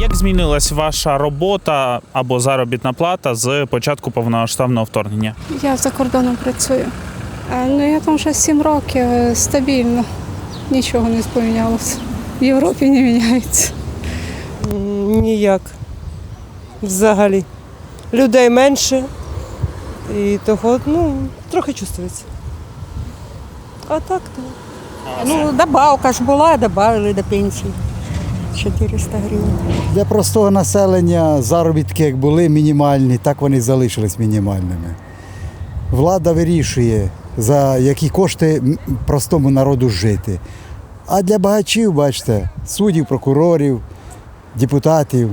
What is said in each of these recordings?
Як змінилась ваша робота або заробітна плата з початку повномасштабного вторгнення? Я за кордоном працюю. Е, Ну, я там вже сім років е, стабільно. Нічого не помінялося. В Європі не міняється. Ніяк. Взагалі. Людей менше. І того, ну, трохи чувствується. А так то. Ну, добавка ж була, додали до пенсії. 400 гривень. Для простого населення заробітки як були мінімальні, так вони залишились мінімальними. Влада вирішує, за які кошти простому народу жити. А для багачів, бачите, суддів, прокурорів, депутатів,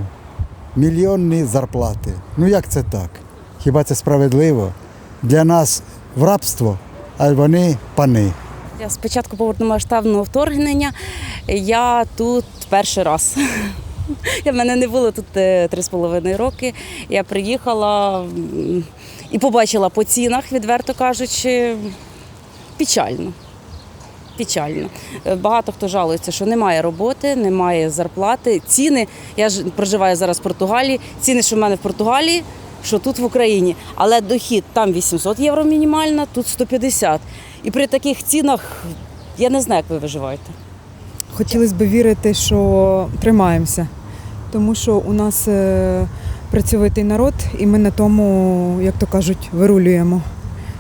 мільйонні зарплати. Ну як це так? Хіба це справедливо? Для нас в рабство, а вони пани. Я з початку повномасштабного вторгнення я тут перший раз. Я в мене не було тут е, три з половиною роки. Я приїхала і побачила по цінах, відверто кажучи, печально. Печально. Е, Багато хто жалується, що немає роботи, немає зарплати. Ціни, я ж проживаю зараз в Португалії. Ціни, що в мене в Португалії, що тут в Україні. Але дохід там 800 євро мінімальна, тут 150. І при таких цінах я не знаю, як ви виживаєте. Хотілося б вірити, що тримаємося, тому що у нас е, працьовитий народ, і ми на тому, як то кажуть, вирулюємо.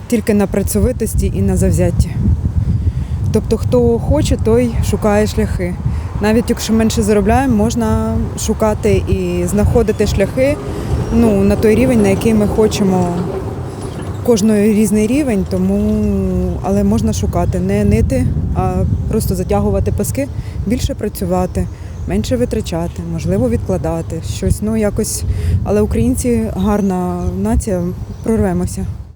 Тільки на працьовитості і на завзятті. Тобто, хто хоче, той шукає шляхи. Навіть якщо менше заробляємо, можна шукати і знаходити шляхи ну, на той рівень, на який ми хочемо. Кожної різний рівень, тому але можна шукати, не нити, а просто затягувати паски, більше працювати, менше витрачати, можливо, відкладати щось. Ну якось. Але українці гарна нація, прорвемося.